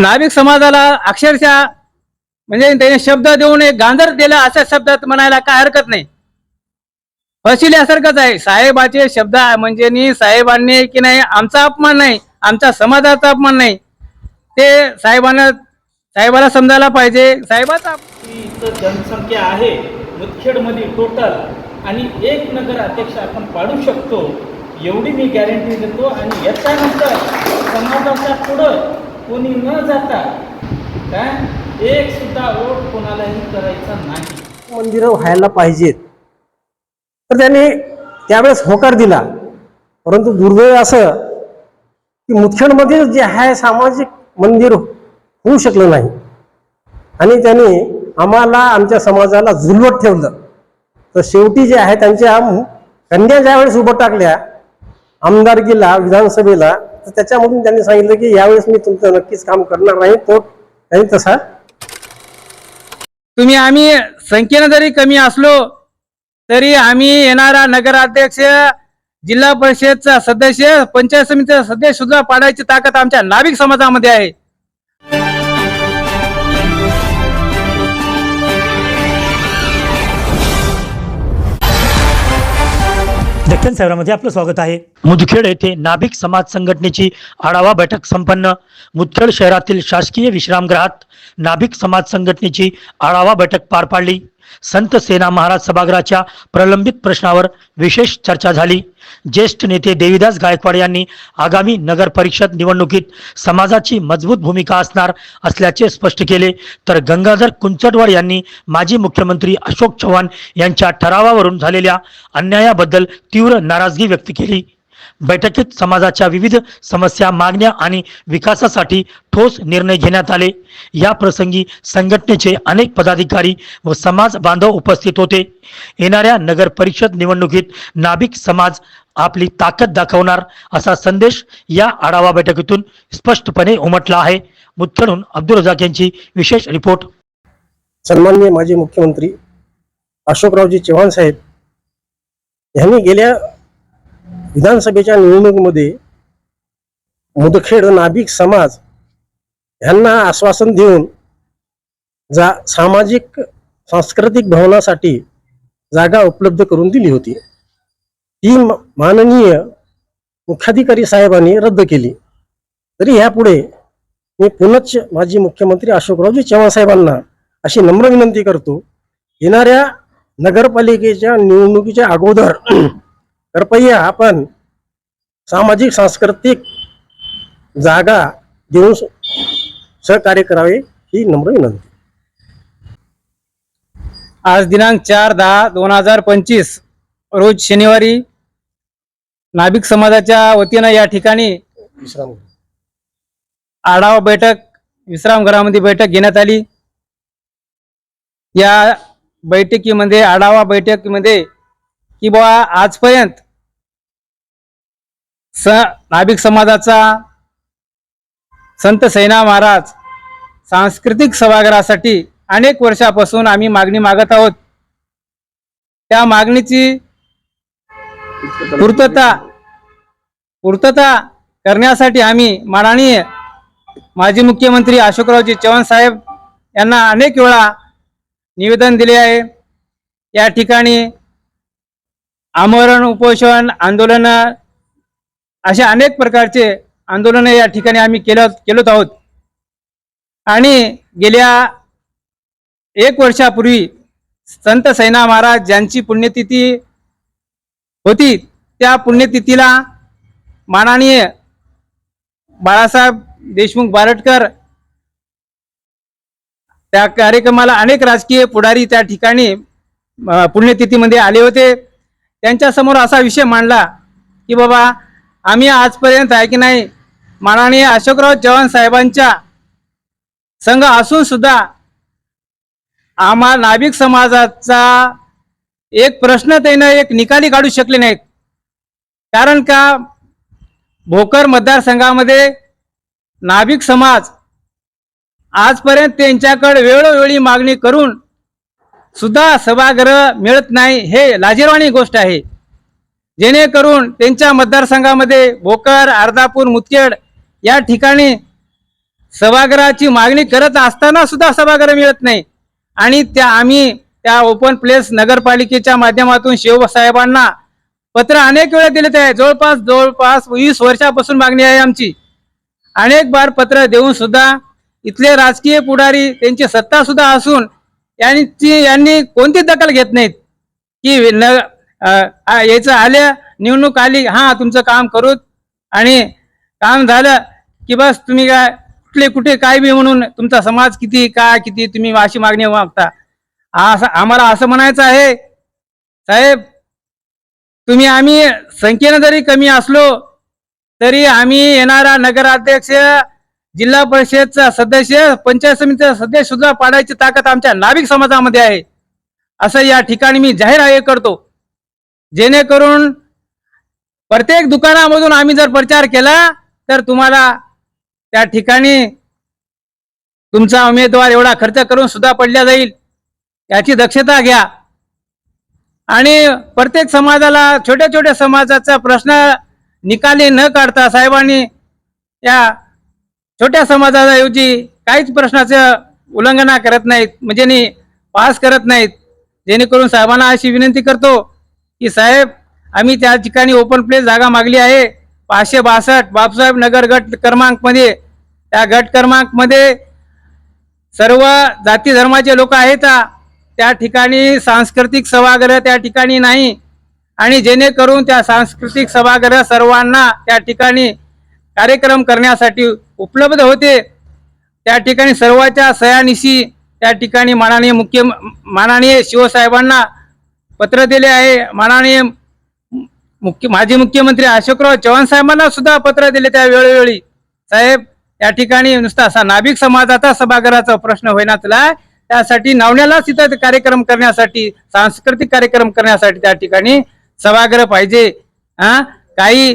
नाभिक समाजाला अक्षरशः म्हणजे त्याने शब्द देऊन एक गांधर दिला अशा शब्दात म्हणायला काय हरकत नाही. फसिल्यासारखंच आहे. साहेबाचे शब्द म्हणजे नी साहेबांनी की नाही आमचा अपमान नाही आमच्या समाजाचा अपमान नाही. ते साहेबांना साहेबाला समजायला पाहिजे. साहेबाचा जनसंख्या आहे. मुदखेडमध्ये टोटल आणि एक नगर अध्यक्ष आपण पाडू शकतो. एवढी मी गॅरंटी देतो आणि याच्यानंतर समाजाच्या पुढं कोणी न जाता काय? एक सुद्धा वोट कोणालाही करायचा नाही. मंदिरं व्हायला पाहिजेत. तर त्यांनी त्यावेळेस होकार दिला. परंतु दुर्दैव असं की मुदखेडमध्ये जे आहे सामाजिक मंदिर होऊ शकलं नाही. आणि त्यांनी आम्हाला आमच्या समाजाला झुलवत ठेवलं. तर शेवटी जे आहे त्यांच्या कन्या ज्यावेळेस उभं टाकल्या आमदारकीला विधानसभेला तर त्याच्यामधून त्यांनी सांगितलं की यावेळेस मी तुमचं नक्कीच काम करणार नाही तो नाही तसा. तुम्ही आम्ही संख्येनं जरी कमी असलो तरी आम्ही येणारा नगराध्यक्ष जिल्हा परिषदचा सदस्य पंचायत समितीचा सदस्य सुद्धा पाडायची ताकद आमच्या नाभिक समाजामध्ये आहे. दक्षिण शहरामध्ये आपलं स्वागत आहे. मुदखेड येथे नाभिक समाज संघटनेची आढावा बैठक संपन्न. मुदखेड शहरातील शासकीय विश्रामगृहात नाभिक समाज संघटनेची आढावा बैठक पार पाडली. संत सेना महाराज सभागृहाच्या प्रलंबित प्रश्नावर विशेष चर्चा झाली. ज्येष्ठ नेते देवीदास गायकवाड यांनी आगामी नगर परिषद निवडणुकीत समाजाची मजबूत भूमिका असणार असल्याचे स्पष्ट केले. तर गंगाधर कुंचटवाड यांनी माजी मुख्यमंत्री अशोक चव्हाण यांच्या ठरावावरून झालेल्या अन्यायाबद्दल तीव्र नाराजगी व्यक्त केली. बैठकीत समाजाच्या विविध समस्या मागण्या आणि विकासासाठी ठोस निर्णय घेण्यात आले. या प्रसंगी संघटनेचे अनेक पदाधिकारी व समाज बांधव उपस्थित होते. येणाऱ्या नगर परिषद निवडणुकीत नाभिक समाज आपली ताकद दाखवणार असा संदेश या आढावा बैठकीतून स्पष्टपणे उमटला आहे. मुदखेडून अब्दुल रजाक यांची विशेष रिपोर्ट. सन्माननीय माजी मुख्यमंत्री अशोकरावजी चव्हाण साहेब यांनी गेल्या विधानसभेच्या निवडणुकीमध्ये मुदखेड नाभिक समाज यांना आश्वासन देऊन जा सामाजिक सांस्कृतिक भवनासाठी जागा उपलब्ध करून दिली होती. ती माननीय मुख्याधिकारी साहेबांनी रद्द केली. तरी ह्यापुढे मी पुनच माजी मुख्यमंत्री अशोकरावजी चव्हाण साहेबांना अशी नम्र विनंती करतो. येणाऱ्या नगरपालिकेच्या निवडणुकीच्या अगोदर कृपया आपण सामाजिक सांस्कृतिक जागा देऊन सहकार्य करावे ही नम्र विनंती. आज दिनांक चार दहा दोन हजार पंचवीस रोज शनिवारी नाभिक समाजाच्या वतीनं या ठिकाणी विश्राम आढावा बैठक विश्रामगृहामध्ये बैठक घेण्यात आली. या बैठकीमध्ये आढावा बैठकीमध्ये की बाबा आजपर्यंत स नाभिक समाजाचा संत सैना महाराज सांस्कृतिक सभागृहासाठी अनेक वर्षापासून आम्ही मागणी मागत आहोत. त्या मागणीची पूर्तता पूर्तता करण्यासाठी आम्ही माननीय माजी मुख्यमंत्री अशोकरावजी चव्हाण साहेब यांना अनेक वेळा निवेदन दिले आहे. या ठिकाणी आमरण उपोषण आंदोलन अशा अनेक प्रकारचे आंदोलन या ठिकाणी आम्ही केलं केलोत आहोत. आणि गेल्या एक वर्षापूर्वी संत सैना महाराज ज्यांची पुण्यतिथी होती त्या पुण्यतिथीला माननीय बाळासाहेब देशमुख बारटकर त्या कार्यक्रमाला अनेक राजकीय पुढारी त्या ठिकाणी पुण्यतिथीमध्ये आले होते. त्यांच्यासमोर असा विषय मांडला की बाबा आम्ही आजपर्यंत आहे की नाही माननीय अशोकराव चव्हाण साहेबांच्या संघ असून सुद्धा आम्हा नाभिक समाजाचा एक प्रश्न त्यानं एक निकाली काढू शकले नाहीत. कारण का भोकर मतदारसंघामध्ये नाभिक समाज आजपर्यंत त्यांच्याकडे वेळोवेळी मागणी करून सुद्धा सभागृह मिळत नाही हे लाजीरवाणी गोष्ट आहे. जेणेकरून त्यांच्या मतदारसंघामध्ये भोकर अर्धापूर मुदखेड या ठिकाणी सभागृहाची मागणी करत असताना सुद्धा सभागृह मिळत नाही. आणि त्या आम्ही त्या ओपन प्लेस नगरपालिकेच्या माध्यमातून शिवसाहेबांना पत्र अनेक वेळा दिले आहे जवळपास जवळपास वीस वर्षापासून मागणी आहे आमची. अनेक बार पत्र देऊन सुद्धा इथले राजकीय पुढारी त्यांची सत्ता सुद्धा असून यांची यांनी कोणती दखल घेत नाहीत? की न याचं आल्या निवडणूक आली हा तुमचं काम करू. आणि काम झालं की बस तुम्ही काय कुठले कुठे काय बी म्हणून तुमचा समाज किती काय किती तुम्ही अशी मागणी मागता. असं आम्हाला असं म्हणायचं आहे साहेब तुम्ही आम्ही संख्येनं जरी कमी असलो तरी आम्ही येणारा नगराध्यक्ष जिल्हा परिषदचा सदस्य पंचायत समितीचा सदस्य सुद्धा पाडायची ताकद आमच्या नाभिक समाजामध्ये आहे. असं या ठिकाणी मी जाहीर आहे करतो. जेणेकरून प्रत्येक दुकानामधून आम्ही जर प्रचार केला तर तुम्हाला त्या ठिकाणी तुमचा उमेदवार एवढा खर्च करून सुद्धा पडल्या जाईल याची दक्षता घ्या. आणि प्रत्येक समाजाला छोट्या छोट्या समाजाचा प्रश्न निकाली न काढता साहेबांनी या छोट्या समाजाऐवजी काहीच प्रश्नाचं उल्लंघना करत नाहीत. म्हणजे नी पास करत नाहीत. जेणेकरून साहेबांना अशी विनंती करतो की साहेब आम्ही त्या ठिकाणी ओपन प्लेस जागा मागली आहे. पाचशे बासष्ट बापसाहेब नगर गट क्रमांकमध्ये त्या गट क्रमांकमध्ये सर्व जाती धर्माचे लोक आहेत. त्या ठिकाणी सांस्कृतिक सभागृह त्या ठिकाणी नाही. आणि जेणेकरून त्या सांस्कृतिक सभागृह सर्वांना त्या ठिकाणी कार्यक्रम करण्यासाठी उपलब्ध होते. त्या ठिकाणी सर्वाच्या सयानिशी त्या ठिकाणी माननीय मुख्य माननीय शिवसाहेबांना पत्र दिले आहे. माननीय मुख्य माजी मुख्यमंत्री अशोकराव चव्हाण साहेबांना सुद्धा पत्र दिले त्या वेळोवेळी. साहेब या ठिकाणी नुसता असा नाभिक समाजाचा सभागृहाचा प्रश्न होईनाचला त्यासाठी नावण्यालाच तिथं कार्यक्रम करण्यासाठी सांस्कृतिक कार्यक्रम करण्यासाठी त्या ठिकाणी सभागृह पाहिजे. हा? काही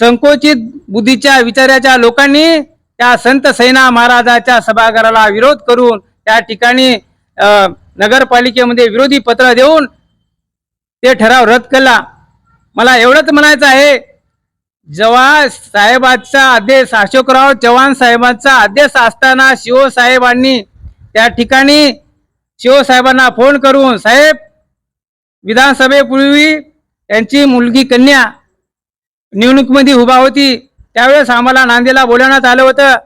संकोचित बुद्धीच्या विचाराच्या लोकांनी त्या संत सैना महाराजाच्या सभागृहाला विरोध करून त्या ठिकाणी नगरपालिकेमध्ये विरोधी पत्र देऊन ते ठराव रद्द केला. मला एवढंच म्हणायचं आहे जेव्हा साहेबांचा आदेश अशोकराव चव्हाण साहेबांचा आदेश असताना शिवसाहेबांनी त्या ठिकाणी शिवसाहेबांना फोन करून साहेब विधानसभेपूर्वी त्यांची मुलगी कन्या निवडणुकीमध्ये उभा होती. त्यावेळेस आम्हाला नांदेला बोलवण्यात आलं होतं.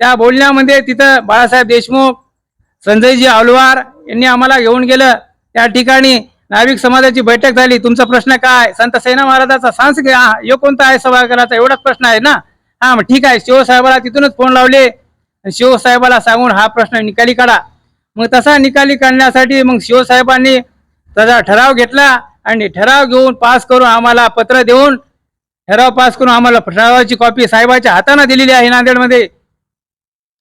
त्या बोलण्यामध्ये तिथं बाळासाहेब देशमुख संजयजी आवलवार यांनी आम्हाला घेऊन गेलं. त्या ठिकाणी नाविक समाजाची बैठक झाली. तुमचा प्रश्न काय? संत सेना महाराजाचा सांस यो कोणता आहे सभागृहाचा? एवढाच प्रश्न आहे ना? हा मग ठीक आहे. शिवसाहेबाला तिथूनच फोन लावले. शिवसाहेबाला सांगून हा प्रश्न निकाली काढा. मग तसा निकाली काढण्यासाठी मग शिवसाहेबांनी त्याचा ठराव घेतला. आणि ठराव घेऊन पास करून आम्हाला पत्र देऊन ठराव पास करून आम्हाला ठरावाची कॉपी साहेबाच्या हाताने दिलेली आहे नांदेडमध्ये.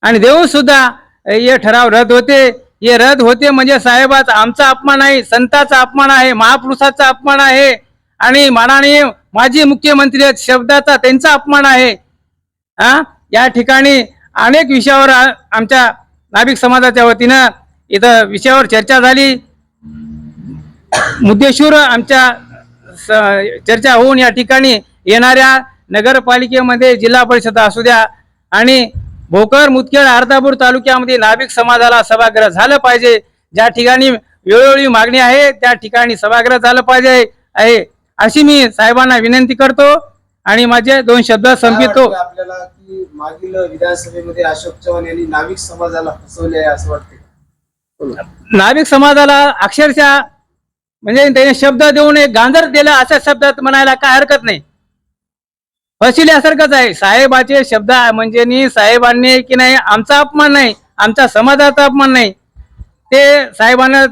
आणि देऊन सुद्धा हे ठराव रद्द होते. हे रद्द होते म्हणजे साहेबाचा आमचा अपमान आहे संताचा अपमान आहे महापुरुषाचा अपमान आहे. आणि माननीय माजी मुख्यमंत्री आहेत शब्दाचा त्यांचा अपमान आहे. हा या ठिकाणी अनेक विषयावर आमच्या नाभिक समाजाच्या वतीनं इथं विषयावर चर्चा झाली. मुद्देशूर आमच्या स- चर्चा होऊन या ठिकाणी येणाऱ्या नगरपालिकेमध्ये जिल्हा परिषद असू द्या आणि भोकर मुदखेड अर्धापूर तालुक्यामध्ये नाभिक समाजाला सभागृह झालं पाहिजे. ज्या ठिकाणी वेळोवेळी मागणी आहे त्या ठिकाणी सभागृह झालं पाहिजे आहे. अशी मी साहेबांना विनंती करतो आणि माझे दोन शब्द संपितो आपल्याला की मागील विधानसभेमध्ये अशोक चव्हाण यांनी नाविक समाजाला फसवले आहे असं वाटते नाभिक समाजाला अक्षरशः म्हणजे त्याने शब्द देऊन एक गांजर दिला अशा शब्दात म्हणायला काय हरकत नाही. फसिल्यासारखंच आहे. साहेबाचे शब्द आहे. म्हणजे नी साहेबांनी की नाही आमचा अपमान नाही आमच्या समाजाचा अपमान नाही. ते साहेबांना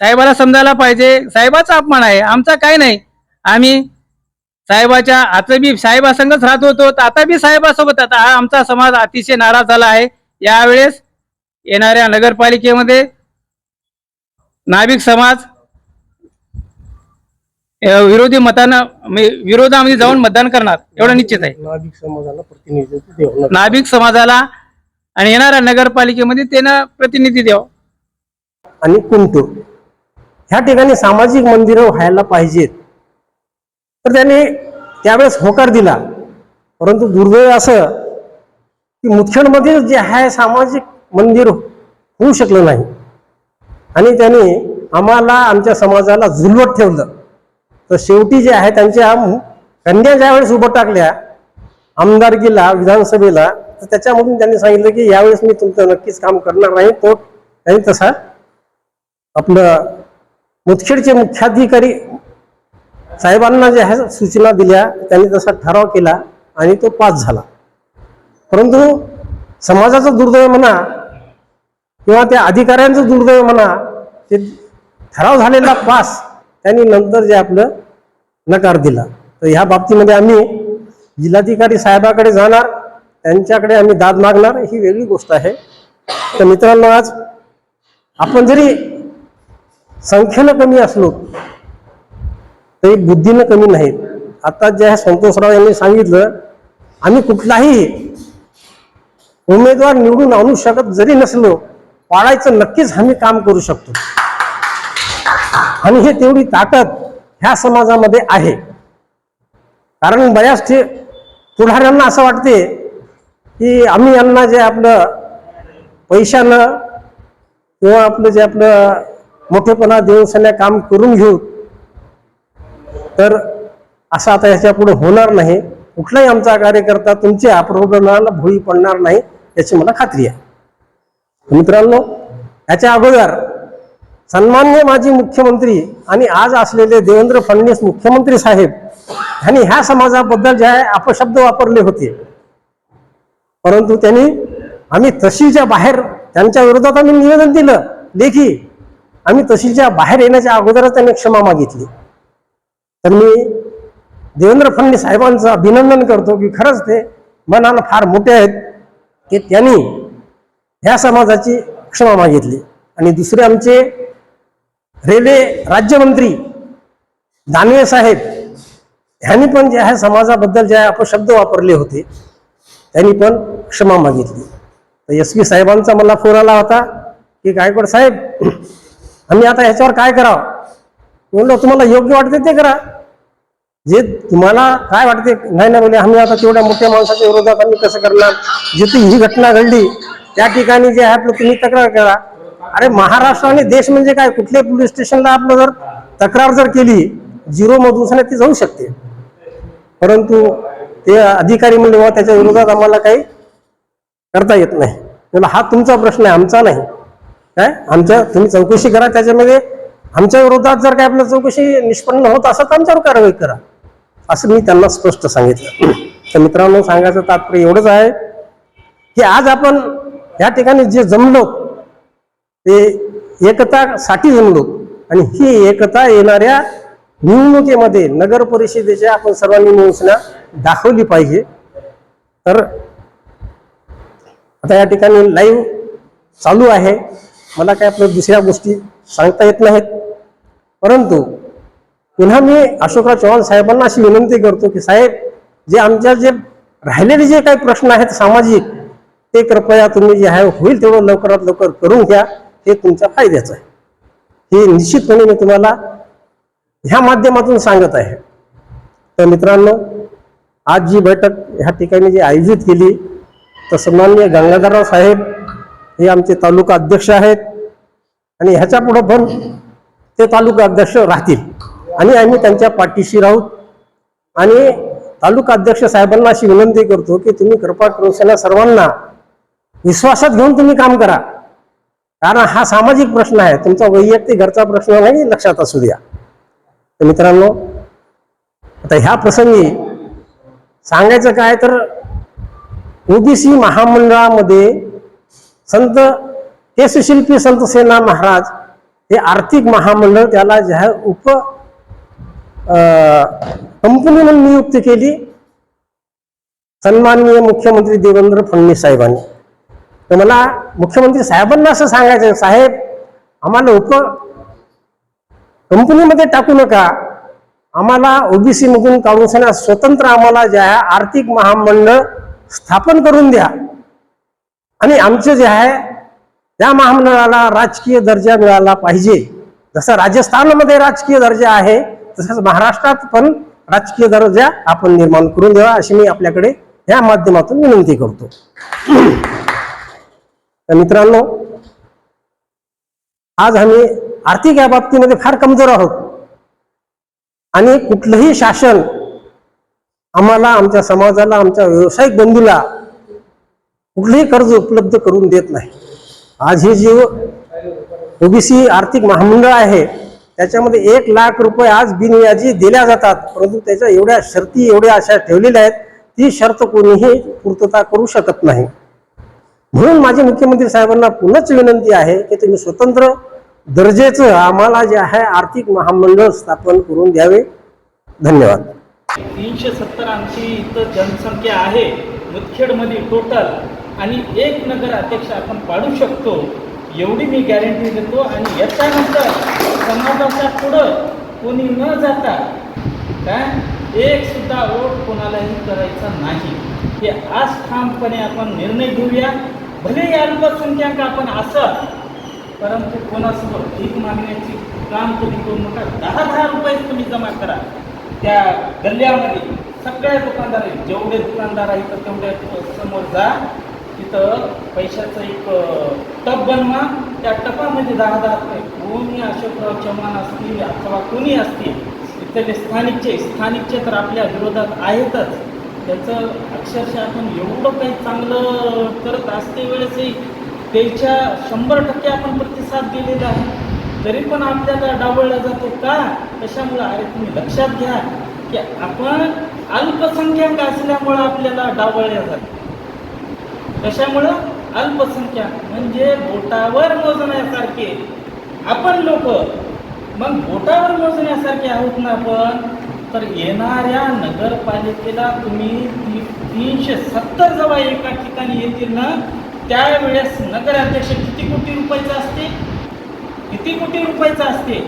साहेबाला समजायला पाहिजे. साहेबाचा अपमान आहे. आमचा काही नाही. आम्ही साहेबाच्या आता बी साहेबासंगच राहत होतो. तर आता बी साहेबासोबत आता हा आमचा समाज अतिशय नाराज झाला आहे. यावेळेस येणाऱ्या नगरपालिकेमध्ये नाभिक समाज विरोधी मतानं म्हणजे विरोधामध्ये जाऊन मतदान करणार एवढं निश्चित आहे. नाभिक समाजाला प्रतिनिधित्व देऊ नाभिक समाजाला आणि येणाऱ्या नगरपालिकेमध्ये त्यानं प्रतिनिधी द्यावं. आणि कुंटू ह्या ठिकाणी सामाजिक मंदिरं व्हायला पाहिजेत. तर त्यांनी त्यावेळेस होकार दिला. परंतु दुर्दैव असं की मुदखेडमध्ये जे आहे सामाजिक मंदिर होऊ शकलं नाही. आणि त्यांनी आम्हाला आमच्या समाजाला झुलवत ठेवलं. तर शेवटी जे आहे त्यांच्या कन्या ज्या वेळेस उभं टाकल्या आमदारकीला विधानसभेला तर त्याच्यामधून त्यांनी सांगितलं की यावेळेस मी तुमचं नक्कीच काम करणार नाही. तो त्यांनी तसा आपलं मुदखेडचे मुख्याधिकारी साहेबांना जे आहे सूचना दिल्या त्यांनी तसा ठराव केला आणि तो पास झाला. परंतु समाजाचं दुर्दैव म्हणा किंवा त्या अधिकाऱ्यांचं दुर्दैव म्हणा ते ठराव झालेला पास त्यांनी नंतर जे आपलं नकार दिला. तर ह्या बाबतीमध्ये आम्ही जिल्हाधिकारी साहेबाकडे जाणार त्यांच्याकडे आम्ही दाद मागणार ही वेगळी गोष्ट आहे. तर मित्रांनो आज आपण जरी संख्येनं कमी असलो तरी बुद्धीनं कमी नाही आता जे आहे संतोषराव यांनी सांगितलं आम्ही कुठलाही उमेदवार निवडून आणू शकत जरी नसलो पाळायचं नक्कीच आम्ही काम करू शकतो. आणि हे तेवढी ताकद ह्या समाजामध्ये आहे. कारण बऱ्याच ठे पुढाऱ्यांना असं वाटते की आम्ही यांना जे आपलं पैशानं किंवा आपलं जे आपलं मोठेपणा देऊन सन्या काम करून घेऊ तर असं आता ह्याच्या पुढे होणार नाही. कुठलाही आमचा कार्यकर्ता तुमच्या प्रबोधनाला भोळी पडणार नाही याची मला खात्री आहे. मित्रांनो याच्या अगोदर सन्मान्य माजी मुख्यमंत्री आणि आज असलेले देवेंद्र फडणवीस मुख्यमंत्री साहेब यांनी ह्या समाजाबद्दल जे आहे अपशब्द वापरले होते. परंतु त्यांनी आम्ही तहसीलच्या बाहेर त्यांच्या विरोधात आम्ही निवेदन दिलं. लेखी आम्ही तहसीलच्या बाहेर येण्याच्या अगोदरच त्यांनी क्षमा मागितली. तर मी देवेंद्र फडणवीस साहेबांचं अभिनंदन करतो की खरंच ते मनानं फार मोठे आहेत की त्यांनी ह्या समाजाची क्षमा मागितली. आणि दुसरे आमचे रेल्वे राज्यमंत्री दानवे साहेब ह्यांनी पण जे आहे समाजाबद्दल जे आहे अपशब्द वापरले होते त्यांनी पण क्षमा मागितली. तर एस पी साहेबांचा मला फोन आला होता की गायकवाड साहेब आम्ही आता ह्याच्यावर काय करावं? म्हणलं तुम्हाला योग्य वाटते ते करा. जे तुम्हाला काय वाटते नाही ना बोले म्हणजे आम्ही आता तेवढ्या मोठ्या माणसाच्या विरोधात आम्ही कसं करणार? जिथे ही घटना घडली त्या ठिकाणी जे आहे आपलं तुम्ही तक्रार करा. अरे महाराष्ट्र आणि देश म्हणजे काय? कुठल्याही पोलीस स्टेशनला आपलं जर तक्रार जर केली झिरो मधून ती जाऊ शकते. परंतु ते अधिकारी म्हणले बाबा त्याच्या विरोधात आम्हाला काही करता येत नाही. त्याला हा तुमचा प्रश्न आहे आमचा नाही. काय? आमच्या तुम्ही चौकशी करा त्याच्यामध्ये आमच्या विरोधात जर काय आपल्या चौकशी निष्पन्न होत असं तर आमच्यावर कारवाई करा. असं मी त्यांना स्पष्ट सांगितलं. तर मित्रांनो सांगायचं तात्पर्य एवढंच आहे की आज आपण या ठिकाणी जे जमलो ते एकतासाठी जमलो. आणि ही एकता येणाऱ्या निवडणुकीमध्ये नगर परिषदेच्या आपण सर्वांनी मिळून दाखवली पाहिजे. तर आता या ठिकाणी लाईव्ह चालू आहे. मला काय आपल्या दुसऱ्या गोष्टी सांगता येत नाहीत. परंतु पुन्हा मी अशोकराव चव्हाण साहेबांना अशी विनंती करतो की साहेब जे आमच्या जे राहिलेले जे काही प्रश्न आहेत सामाजिक ते कृपया तुम्ही जे आहे होईल तेवढं लवकरात लवकर करून घ्या. हे तुमच्या फायद्याचं आहे. हे निश्चितपणे मी तुम्हाला ह्या माध्यमातून सांगत आहे. तर मित्रांनो आज जी बैठक ह्या ठिकाणी जी आयोजित केली तर सन्मान्य गंगाधरराव साहेब हे आमचे तालुका अध्यक्ष आहेत. आणि ह्याच्या पुढं पण ते तालुका अध्यक्ष राहतील. आणि आम्ही त्यांच्या पाठीशी राहू. आणि तालुका अध्यक्ष साहेबांना अशी विनंती करतो की तुम्ही कृपा करून सर्वांना विश्वासात घेऊन तुम्ही काम करा. कारण हा सामाजिक प्रश्न आहे. तुमचा वैयक्तिक घरचा प्रश्न नाही लक्षात असू द्या. तर मित्रांनो आता ह्या प्रसंगी सांगायचं काय तर ओबीसी महामंडळामध्ये संत केसशिल्पी संत सेना महाराज हे आर्थिक महामंडळ त्याला जे आहे उप कंपनी म्हणून नियुक्त केली. सन्माननीय मुख्यमंत्री देवेंद्र फडणवीस साहेबांनी. तर मला मुख्यमंत्री साहेबांना असं सांगायचं साहेब आम्हाला उप कंपनीमध्ये टाकू नका. आम्हाला ओबीसी मधून काढून सणा स्वतंत्र आम्हाला जे आहे आर्थिक महामंडळ स्थापन करून द्या. आणि आमचं जे आहे त्या महामंडळाला राजकीय दर्जा मिळाला पाहिजे. जसं राजस्थानमध्ये राजकीय दर्जा आहे तसंच महाराष्ट्रात पण राजकीय दर्जा आपण निर्माण करून द्यावा अशी मी आपल्याकडे या माध्यमातून विनंती करतो. तर मित्रांनो आज आम्ही आर्थिक या बाबतीमध्ये फार कमजोर आहोत. आणि कुठलंही शासन आम्हाला आमच्या समाजाला आमच्या व्यावसायिक बंधूला कुठलंही कर्ज उपलब्ध करून देत नाही. आज हे जे ओबीसी आर्थिक महामंडळ आहे त्याच्यामध्ये एक लाख रुपये आज बिनव्याजी दिल्या जातात परंतु त्याच्या एवढ्या शर्ती एवढ्या अशा ठेवलेल्या आहेत ती शर्त कोणीही पूर्तता करू शकत नाही. म्हणून माझी मुख्यमंत्री साहेबांना पुनच विनंती आहे की तुम्ही स्वतंत्र दर्जेचं आम्हाला जे आहे आर्थिक महामंडळ स्थापन करून द्यावे. धन्यवाद. तीनशे सत्तर आमची इथं जनसंख्या आहे. मुदखेडमध्ये टोटल आणि एक नगर अध्यक्ष आपण पाडू शकतो. एवढी मी गॅरंटी देतो आणि याच्यानंतर समाजाच्या पुढं कोणी न जाता काय? एक सुद्धा वोट कोणालाही करायचा नाही. हे आज ठामपणे आपण निर्णय घेऊया. भले अल्पसंख्याक आपण असं परंतु कोणासमोर भीक मागण्याची काम तुम्ही करू नका. दहा दहा रुपये तुम्ही जमा करा. त्या गल्ल्यामध्ये सगळ्या दुकानदार आहेत. जेवढे दुकानदार आहेत तर तेवढ्या समोर जा. तिथं पैशाचं एक टप बनवा. त्या टपामध्ये दहा दहा रुपये. कोणी अशोकराव चव्हाण असतील अथवा कोणी असतील इथले स्थानिकचे स्थानिकचे तर आपल्या विरोधात आहेतच. त्याचं अक्षरशः आपण एवढं काही चांगलं करत असते वेळेसही त्याच्या शंभर टक्के आपण प्रतिसाद दिलेला आहे. तरी पण आपल्याला डावळला जातो का? कशामुळं अरे तुम्ही लक्षात घ्या की आपण अल्पसंख्याक असल्यामुळं आपल्याला डावळल्या जात कशामुळं? अल्पसंख्याक म्हणजे बोटावर मोजण्यासारखे. आपण लोक मग बोटावर मोजण्यासारखे आहोत ना आपण? तर येणाऱ्या नगरपालिकेला तुम्ही ती तीनशे सत्तर जेव्हा एका ठिकाणी येतील ना त्यावेळेस नगराध्यक्ष किती कोटी रुपयाचा असते? किती कोटी रुपयाचा असते?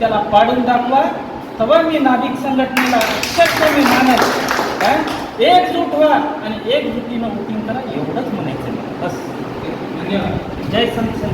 त्याला पाडून दाखवा. तेव्हा मी नाभिक संघटनेला अक्षरशः मी मानत काय एकजूट व्हा आणि एकजुटीनं वोटिंग करा एवढंच म्हणायचं बस. धन्यवाद. जय संत